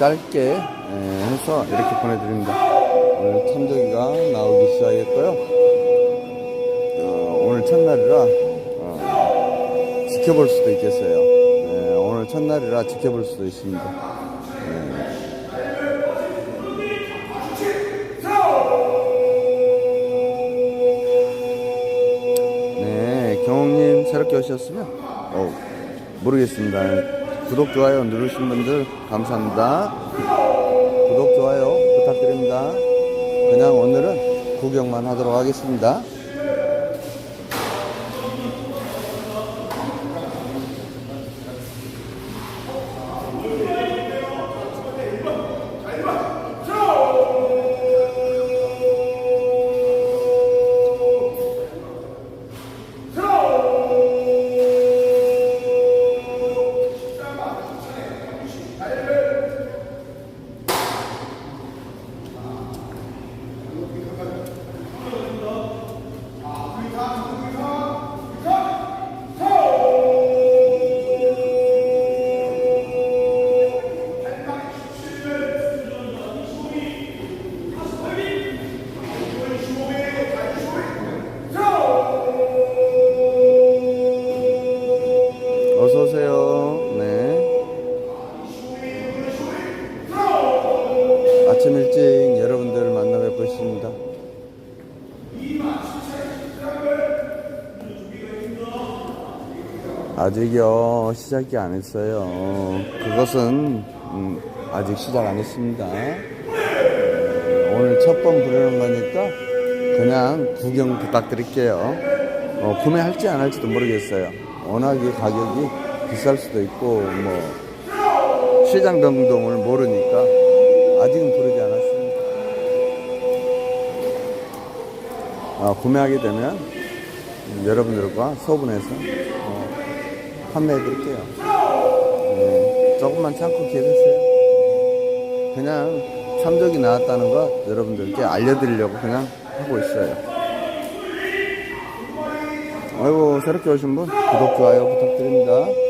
짧게 에, 해서 이렇게 보내드립니다. 오늘 참조기가 나오기 시작했고요. 어, 오늘 첫날이라 어, 지켜볼 수도 있겠어요. 네, 오늘 첫날이라 지켜볼 수도 있습니다. 네, 경홍님 새롭게 오셨으면 어, 모르겠습니다. 구독 좋아요 누르신 분들 감사합니다. 구독 좋아요 부탁드립니다. 그냥 오늘은 구경만 하도록 하겠습니다. 있습니다. 아직요 시작이 안 했어요. 그것은 음, 아직 시작 안 했습니다. 음, 오늘 첫 번 부르는 거니까 그냥 구경 부탁드릴게요. 어, 구매할지 안 할지도 모르겠어요. 워낙에 가격이 비쌀 수도 있고 뭐 시장 변동을 모르니까 아직은 부르지 않았습 구매하게 되면 여러분들과 소분해서 어, 판매해 드릴게요. 네, 조금만 참고 기다리세요. 그냥 참적이 나왔다는 거 여러분들께 알려드리려고 그냥 하고 있어요. 아이고 새롭게 오신 분 구독 좋아요 부탁드립니다.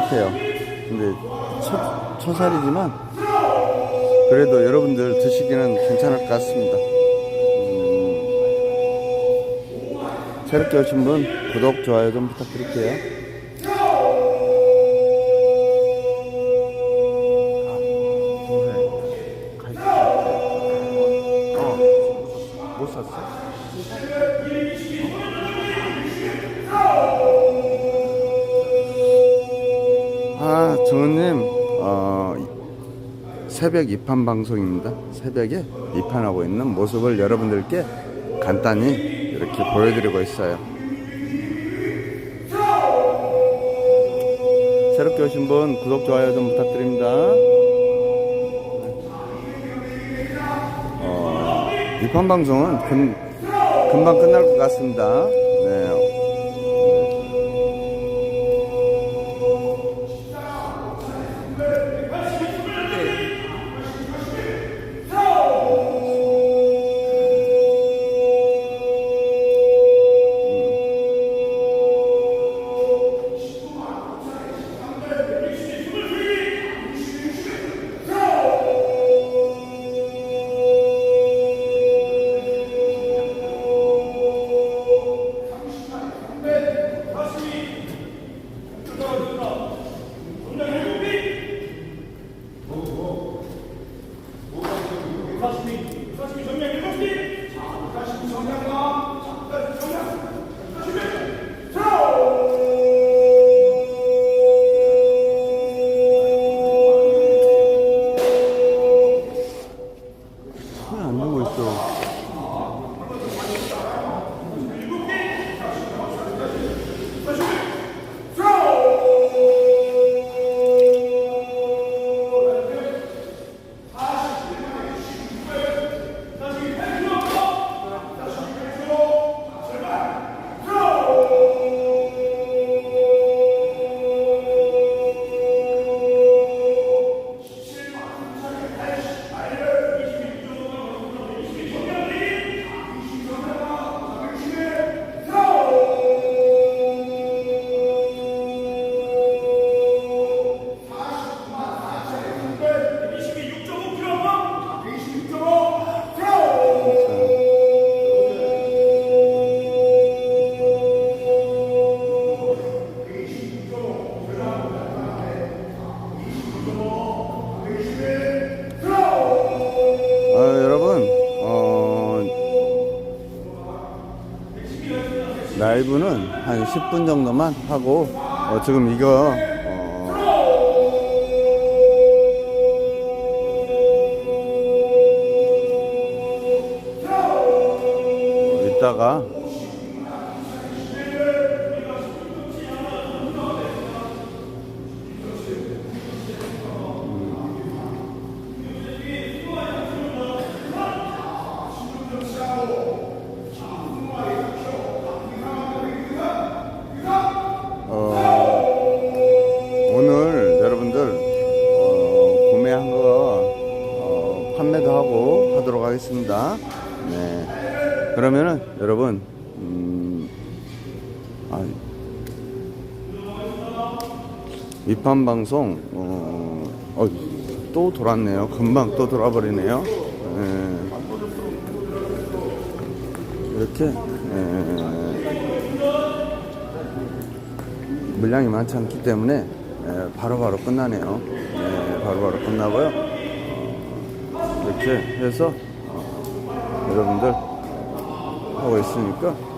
같아요. 근데 초, 초살이지만 그래도 여러분들 드시기는 괜찮을 것 같습니다. 음, 새롭게 오신 분 구독 좋아요 좀 부탁드릴게요. 어, 못 샀어? 아, 정은님, 어, 새벽 입판 방송입니다. 새벽에 입판하고 있는 모습을 여러분들께 간단히 이렇게 보여드리고 있어요. 새롭게 오신 분 구독, 좋아요 좀 부탁드립니다. 어, 입판 방송은 금, 금방 끝날 것 같습니다. 왜안 아, 여러분, 어, 라이브는 한 10분 정도만 하고, 어, 지금 이거, 어, 이따가 판매도 하고 하도록 하겠습니다. 네. 그러면은 여러분 음, 아, 입판 방송 어, 어, 또 돌았네요. 금방 또 돌아버리네요. 네. 이렇게 에, 물량이 많지 않기 때문에 에, 바로바로 끝나네요. 네, 바로바로 끝나고요. 어, 이렇게 해서 어, 여러분들 하고 있으니까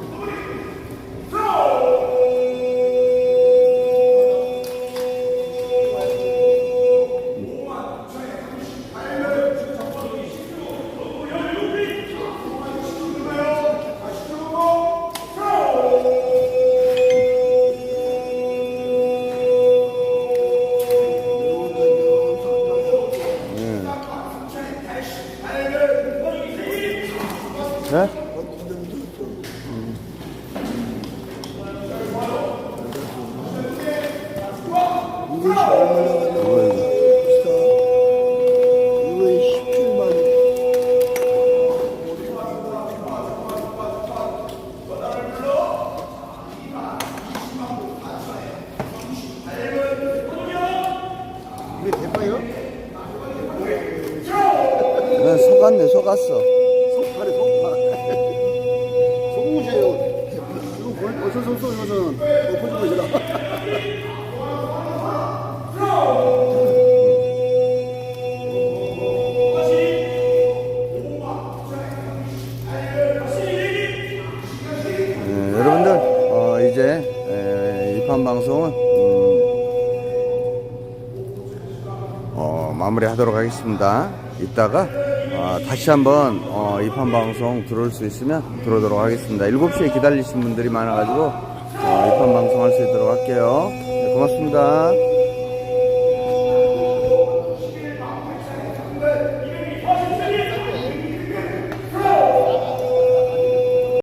이것 어, 마무리하도록 하겠습니다. 이따가 어, 다시 한번 어, 입판 방송 들어올 수 있으면 들어오도록 하겠습니다. 7시에 기다리신 분들이 많아가지고 어, 입판 방송 할 수 있도록 할게요. 네, 고맙습니다.